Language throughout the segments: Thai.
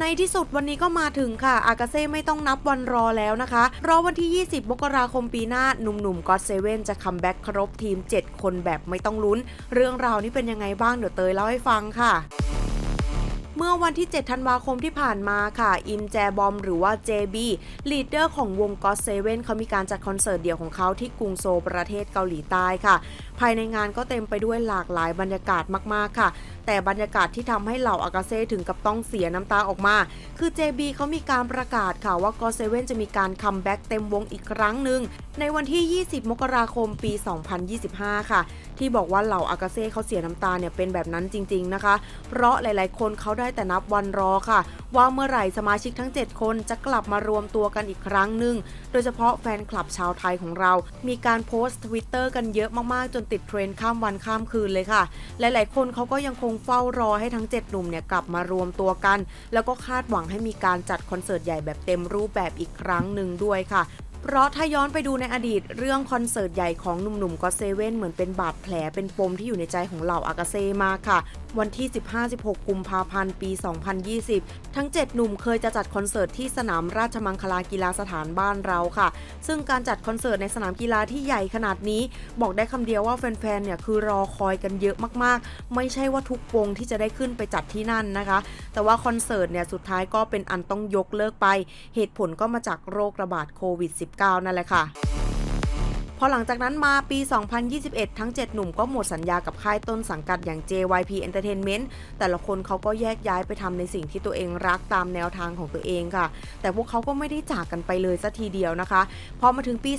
ในที่สุดวันนี้ก็มาถึงค่ะ อากาเซ่ไม่ต้องนับวันรอแล้วนะคะ รอวันที่ 20มกราคมปีหน้า หนุ่มๆก็เซเว่นจะคัมแบ็กครบทีม 7 คนแบบไม่ต้องลุ้น เรื่องราวนี้เป็นยังไงบ้างเดี๋ยวเตยเล่าให้ฟังค่ะ เมื่อวันที่ 7 ธันวาคมที่ผ่านมาค่ะ อิมแจบอมหรือว่า JB ลีดเดอร์ของวง God Seven เขามีการจัดคอนเสิร์ตเดี่ยวของเขาที่กรุงโซลประเทศเกาหลีใต้ค่ะ ภายในงานก็เต็มไปด้วยหลากหลายบรรยากาศมาก ๆ ค่ะ แต่บรรยากาศที่ทำให้เหล่าอากาเซ่ถึงกับต้องเสียน้ำตาออกมา คือ JB เขามีการประกาศค่ะว่า God Seven จะมีการคัมแบ็กเต็มวงอีกครั้งหนึ่งในวันที่ 20 มกราคม ปี 2025 ค่ะ ที่บอกว่าเหล่าอากาเซ่เขาเสียน้ำตาเนี่ยเป็นแบบนั้นจริง ๆ นะคะ เพราะหลาย ๆ คนเขาได้แต่นับวันรอค่ะ ว่าเมื่อไหร่สมาชิกทั้ง 7 คนจะกลับมารวมตัวกันอีกครั้งหนึ่ง โดยเฉพาะแฟนคลับชาวไทยของเรา มีการโพสต์ทวิตเตอร์กันเยอะมากๆ จนติดเทรนด์ข้ามวันข้ามคืนเลยค่ะ หลายๆ คนเขาก็ยังคงเฝ้ารอให้ทั้ง 7 หนุ่มเนี่ยกลับมารวมตัวกัน แล้วก็คาดหวังให้มีการจัดคอนเสิร์ตใหญ่แบบเต็มรูปแบบอีกครั้งหนึ่งด้วยค่ะเพราะถ้าย้อนไปดูในอดีตเรื่องคอนเสิร์ตใหญ่ของหนุ่มๆก็เซเว่นเหมือนเป็นบาดแผลเป็นปมที่อยู่ในใจของเหล่าอากาเซ่มากค่ะ วันที่ 15-16 กุมภาพันธ์ ปี 2020 ทั้ง 7 หนุ่มเคยจะจัดคอนเสิร์ตที่สนามราชมังคลากีฬาสถานบ้านเราค่ะ ซึ่งการจัดคอนเสิร์ตในสนามกีฬาที่ใหญ่ขนาดนี้ บอกได้คำเดียวว่าแฟนๆ เนี่ยคือรอคอยกันเยอะมากๆ ไม่ใช่ว่าทุกวงที่จะได้ขึ้นไปจัดที่นั่นนะคะ แต่ว่าคอนเสิร์ตเนี่ยสุดท้ายก็เป็นอันต้องยกเลิกไป เหตุผลก็มาจากโรคระบาดโควิด -19 นั่นแหละค่ะ พอหลังจากนั้นมาปี 2021 ทั้ง 7 หนุ่มก็หมดสัญญากับค่ายต้นสังกัดอย่าง JYP Entertainment แต่ละคนเขาก็แยกย้ายไปทำในสิ่งที่ตัวเองรักตามแนวทางของตัวเองค่ะ แต่พวกเขาก็ไม่ได้จากกันไปเลยสัทีเดียวนะคะ พอมาถึงปี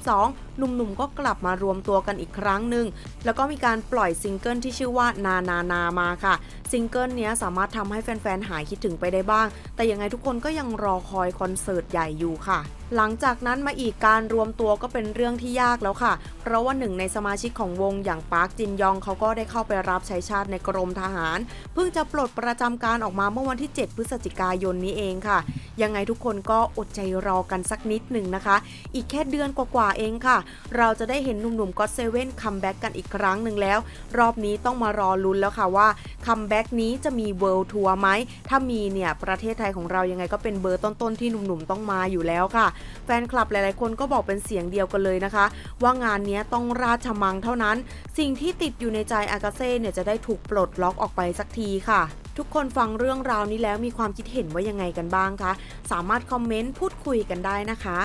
2022 หนุ่มๆ ก็กลับมารวมตัวกันอีกครั้งหนึ่ง แล้วก็มีการปล่อยซิงเกิลที่ชื่อว่านานานามาค่ะ ซิงเกิลนี้สามารถทำให้แฟนๆ หายคิดถึงไปได้บ้าง แต่ยังไงทุกคนก็ยังรอคอยคอนเสิร์ตใหญ่อยู่ค่ะ หลังจากนั้นมาอีกการรวมตัวก็เป็นเรื่องที่ยากแล้วค่ะ เพราะว่าหนึ่งในสมาชิกของวงอย่างปาร์คจินยองเขาก็ได้เข้าไปรับใช้ชาติในกรมทหาร เพิ่งจะปลดประจำการออกมาเมื่อวันที่ 7 พฤศจิกายนนี้เองค่ะยังไงทุกคนก็อดใจรอกันสักนิดหนึ่งนะคะ อีกแค่เดือนกว่าๆเองค่ะ เราจะได้เห็นหนุ่มๆก็เซเว่นคัมแบ็กกันอีกครั้งหนึ่งแล้ว รอบนี้ต้องมารอลุ้นแล้วค่ะว่าคัมแบ็กนี้จะมีเวิลด์ทัวร์ไหม ถ้ามีเนี่ย ประเทศไทยของเรายังไงก็เป็นเบอร์ต้นๆที่หนุ่มๆต้องมาอยู่แล้วค่ะ แฟนคลับหลายๆคนก็บอกเป็นเสียงเดียวกันเลยนะคะ ว่างานนี้ต้องราชมังเท่านั้น สิ่งที่ติดอยู่ในใจอากาเซ่เนี่ยจะได้ถูกปลดล็อกออกไปสักทีค่ะทุกคนฟังเรื่องราวนี้แล้วมีความคิดเห็นว่ายังไงกันบ้างคะ สามารถคอมเมนต์พูดคุยกันได้นะคะ